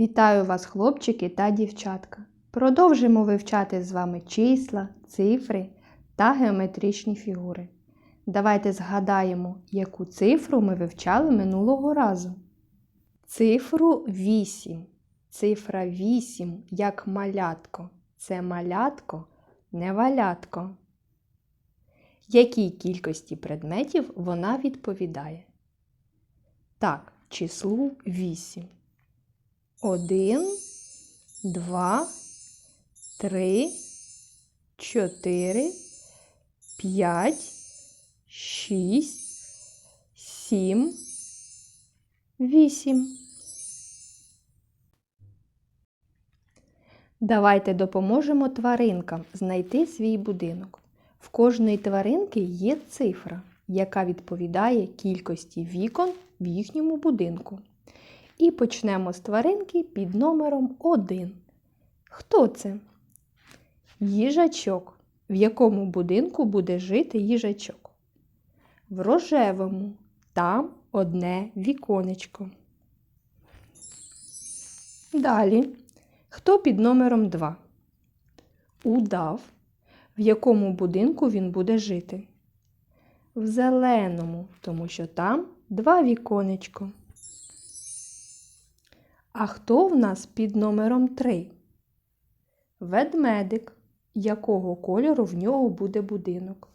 Вітаю вас, хлопчики та дівчатка. Продовжимо вивчати з вами числа, цифри та геометричні фігури. Давайте згадаємо, яку цифру ми вивчали минулого разу. Цифру 8. Цифра 8 як малятко. Це малятко, не валятко. Якій кількості предметів вона відповідає? Так, числу 8. Один, два, три, чотири, п'ять, шість, сім, вісім. Давайте допоможемо тваринкам знайти свій будинок. В кожної тваринки є цифра, яка відповідає кількості вікон в їхньому будинку. І почнемо з тваринки під номером 1. Хто це? Їжачок. В якому будинку буде жити їжачок? В рожевому. Там одне віконечко. Далі. Хто під номером 2? Удав. В якому будинку він буде жити? В зеленому, тому що там два віконечко. А хто в нас під номером 3? Ведмедик. Якого кольору в нього буде будинок?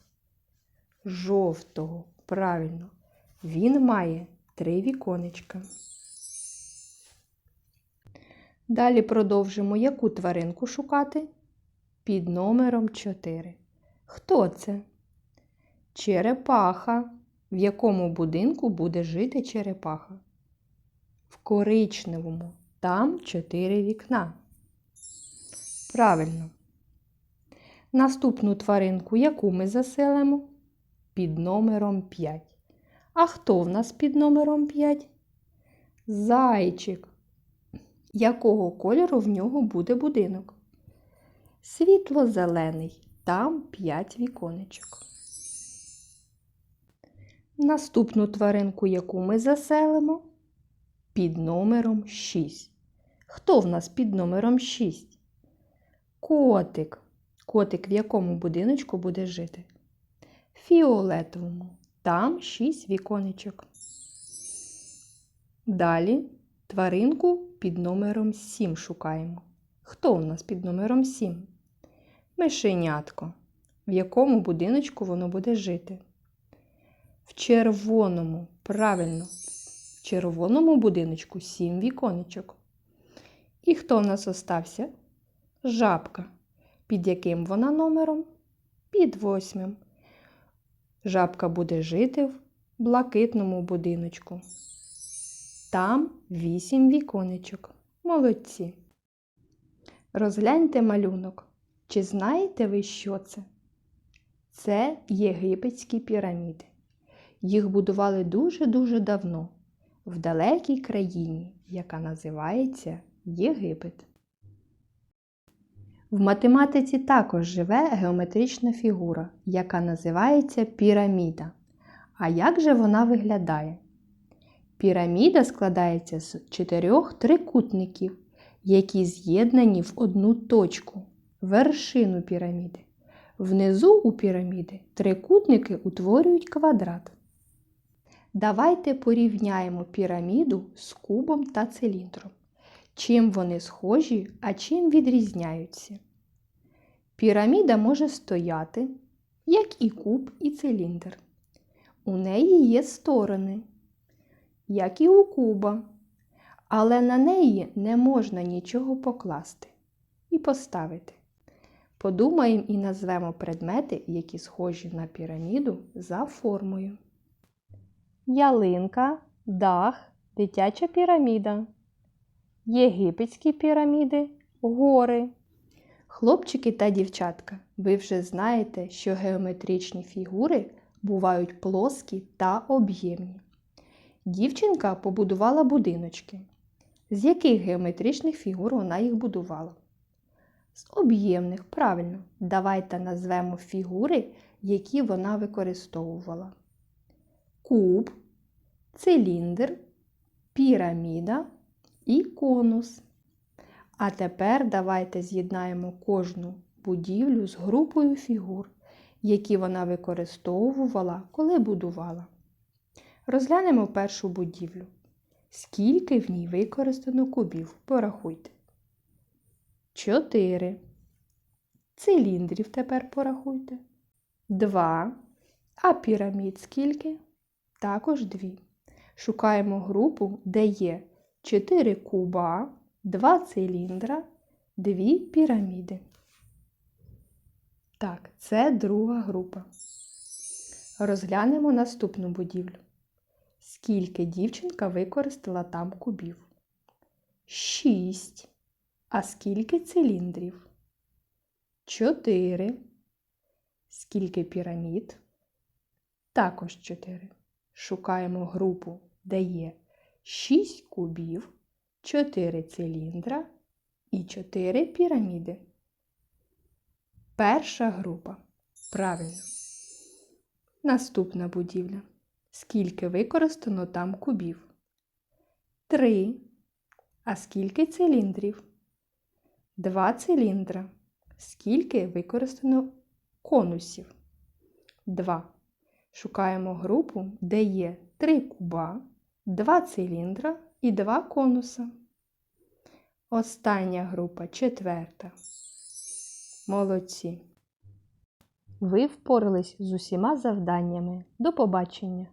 Жовтого. Правильно. Він має три віконечка. Далі продовжимо яку тваринку шукати? Під номером 4. Хто це? Черепаха. В якому будинку буде жити черепаха? В коричневому. Там 4 вікна. Правильно. Наступну тваринку, яку ми заселимо? Під номером 5. А хто в нас під номером 5? Зайчик. Якого кольору в нього буде будинок? Світло-зелений. Там 5 віконечок. Наступну тваринку, яку ми заселимо? Під номером 6. Хто в нас під номером 6? Котик. Котик в якому будиночку буде жити? Фіолетовому. Там 6 віконечок. Далі тваринку під номером 7 шукаємо. Хто у нас під номером 7? Мишенятко. В якому будиночку воно буде жити? В червоному. Правильно. Червоному будиночку 7 віконечок. І хто в нас остався? Жабка. Під яким вона номером? Під восьмим. Жабка буде жити в блакитному будиночку. Там вісім віконечок. Молодці. Розгляньте малюнок. Чи знаєте ви, що це? Це єгипетські піраміди. Їх будували дуже-дуже давно, в далекій країні, яка називається Єгипет. В математиці також живе геометрична фігура, яка називається піраміда. А як же вона виглядає? Піраміда складається з чотирьох трикутників, які з'єднані в одну точку вершину піраміди. Внизу у піраміди трикутники утворюють квадрат. Давайте порівняємо піраміду з кубом та циліндром. Чим вони схожі, а чим відрізняються? Піраміда може стояти, як і куб, і циліндр. У неї є сторони, як і у куба, але на неї не можна нічого покласти і поставити. Подумаємо і назвемо предмети, які схожі на піраміду за формою. Ялинка, дах, дитяча піраміда. Єгипетські піраміди, гори. Хлопчики та дівчатка, ви вже знаєте, що геометричні фігури бувають плоскі та об'ємні. Дівчинка побудувала будиночки. З яких геометричних фігур вона їх будувала? З об'ємних, правильно. Давайте назвемо фігури, які вона використовувала. Куб, циліндр, піраміда і конус. А тепер давайте з'єднаємо кожну будівлю з групою фігур, які вона використовувала, коли будувала. Розглянемо першу будівлю. Скільки в ній використано кубів? Порахуйте. Чотири. Циліндрів тепер порахуйте. Два. А пірамід скільки? Також дві. Шукаємо групу, де є 4 куба, 2 циліндра, 2 піраміди. Так, це друга група. Розглянемо наступну будівлю. Скільки дівчинка використала там кубів? Шість. А скільки циліндрів? Чотири. Скільки пірамід? Також чотири. Шукаємо групу, де є 6 кубів, 4 циліндра і 4 піраміди. Перша група. Правильно. Наступна будівля. Скільки використано там кубів? Три. А скільки циліндрів? Два циліндра. Скільки використано конусів? Два. Шукаємо групу, де є 3 куба, 2 циліндра і 2 конуса. Остання група четверта. Молодці. Ви впорались з усіма завданнями. До побачення!